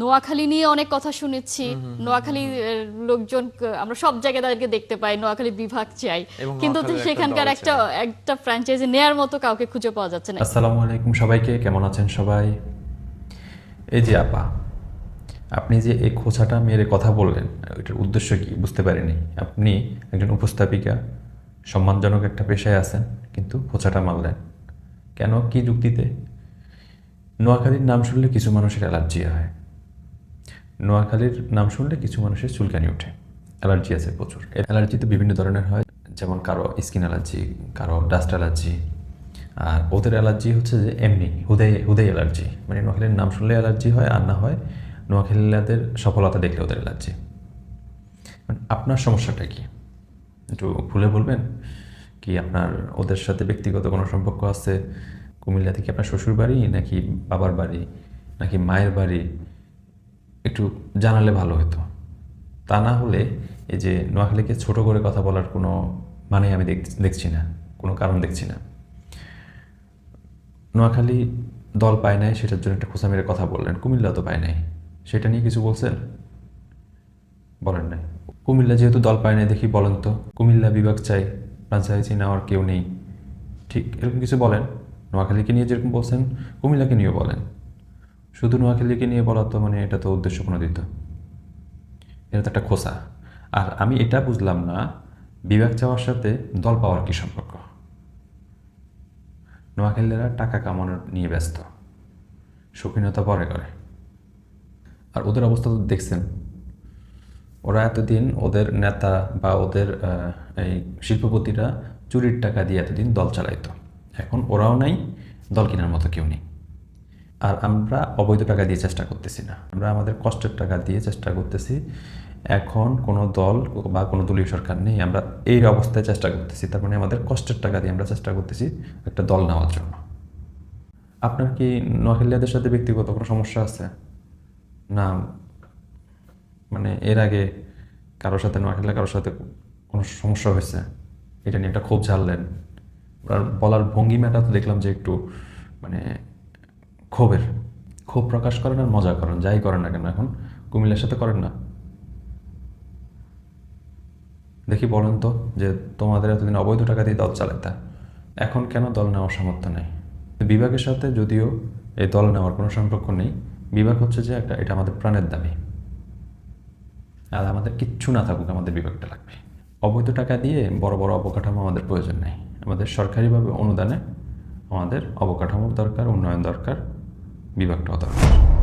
নোয়াখালী নিয়ে অনেক কথা শুনেছি। নোয়াখালী লোকজন আমরা সব জায়গায় তাদেরকে দেখতে পাই নোয়াখালী বিভাগ চাই। কিন্তু সেখানকার একটা একটা ফ্র্যাঞ্চাইজি নেয়ার মতো কাউকে খুঁজে পাওয়া যাচ্ছে না। আসসালামু আলাইকুম সবাইকে কেমন আছেন সবাই? এই যে আপা আপনি যে এই খোঁচাটা মেরে কথা বললেন এটার উদ্দেশ্য কি? বুঝতে পারিনি। আপনি একজন উপস্থাপিকা সম্মানজনক একটা পেশায় আছেন কিন্তু খোঁচাটা মারলেন। কেন? কি যুক্তিতে? নোয়াখালীর নাম শুনলে কিছু মানুষের অ্যালার্জি হয়। নোয়াখালীর নাম শুনলে কিছু মানুষের চুলকানি ওঠে। অ্যালার্জি আছে প্রচুর। অ্যালার্জি তো বিভিন্ন ধরনের হয়, যেমন কারও স্কিন অ্যালার্জি, কারও ডাস্ট অ্যালার্জি, আর ওদের অ্যালার্জি হচ্ছে যে এমনি হুদাই হুদাই অ্যালার্জি। মানে নোয়াখালীর নাম শুনলে অ্যালার্জি হয় আর না হয় নোয়াখালীদের সফলতা দেখলে ওদের অ্যালার্জি। মানে আপনার সমস্যাটা কি? একটু ভুলে বলবেন? কি আপনার ওদের সাথে ব্যক্তিগত কোনো সম্পর্ক আছে? কুমিল্লা থেকে আপনার শ্বশুর বাড়ি নাকি বাবার বাড়ি নাকি মায়ের বাড়ি? একটু জানালে ভালো হতো। তা না হলে এই যে নোয়াখালীকে ছোট করে কথা বলার কোনো মানে আমি দেখ- দেখছি না, কোনো কারণ দেখছি না। নোয়াখালী দল পায় নাই, সেটার জন্য একটা খোসা মেরে কথা বললেন, কুমিল্লা তো পায় নাই। সেটা নিয়ে কিছু বলছেন? বলেন নাই। কুমিল্লা যেহেতু দল পায় নাই দেখি বলেন তো, কুমিল্লা বিভাগ চাই ফ্রাঞ্চাইজি নেওয়ার কেউ নেই। ঠিক, এরকম কিছু বলেন? নোয়াখালীকে নিয়ে যেরকম বলছেন, কুমিল্লাকে নিয়েও বলেন। শুধু নোয়াখালীকে নিয়ে বলা তো মানে এটা তো উদ্দেশ্য দিত এটা তো একটা খোসা। আর আমি এটা বুঝলাম না বিভাগ চাওয়ার সাথে দল পাওয়ার কি সম্পর্ক? নোয়াখালীরা টাকা কামানোর নিয়ে ব্যস্ত। শৌখিনতা পরে করে। আর ওদের অবস্থা তো দেখছেন। ওরা এতদিন ওদের নেতা বা ওদের এই শিল্পপতিরা চুরির টাকা দিয়ে এতদিন দল চালাইতো। এখন ওরাও নাই, দল কেনার মতো কেউ নেই। আর আমরা অবৈধ টাকা দিয়ে চেষ্টা করতেছি না। আমরা আমাদের কষ্টের টাকা দিয়ে চেষ্টা করতেছি। এখন কোনো দল বা কোনো দলীয় সরকার নেই। আমরা এই অবস্থায় চেষ্টা করতেছি। তার মানে আমাদের কষ্টের টাকা দিয়ে আমরা চেষ্টা করতেছি একটা দল নেওয়ার জন্য। আপনার কি নোয়াখালীদের সাথে ব্যক্তিগত কোনো সমস্যা আছে? না মানে এর আগে কারোর সাথে নোয়াখালী কারোর সাথে কোনো সমস্যা হয়েছে? এটা নিয়ে একটা ক্ষোভ ঝাড়লেন। ওনার বলার ভঙ্গিমাটা তো দেখলাম যে একটু মানে ক্ষোভের, ক্ষোভ প্রকাশ করেন আর মজা করেন, যাই করেন না কেন, এখন কুমিল্লার সাথে করেন না। দেখি বলেন তো যে তোমাদের এতদিন অবৈধ টাকা দিয়ে দল চালাইতা, এখন কেন দল নেওয়ার সামর্থ্য নেই? বিভাগের সাথে যদিও এই দল নেওয়ার কোনো সম্পর্ক নেই, বিভাগ হচ্ছে যে একটা, এটা আমাদের প্রাণের দাবি। আর আমাদের কিচ্ছু না থাকুক, আমাদের বিভাগটা লাগবে। অবৈধ টাকা দিয়ে বড় বড় অবকাঠামো আমাদের প্রয়োজন নেই। আমাদের সরকারিভাবে অনুদানে আমাদের অবকাঠামোর দরকার উন্নয়ন দরকার বিভাগটাও দরকার।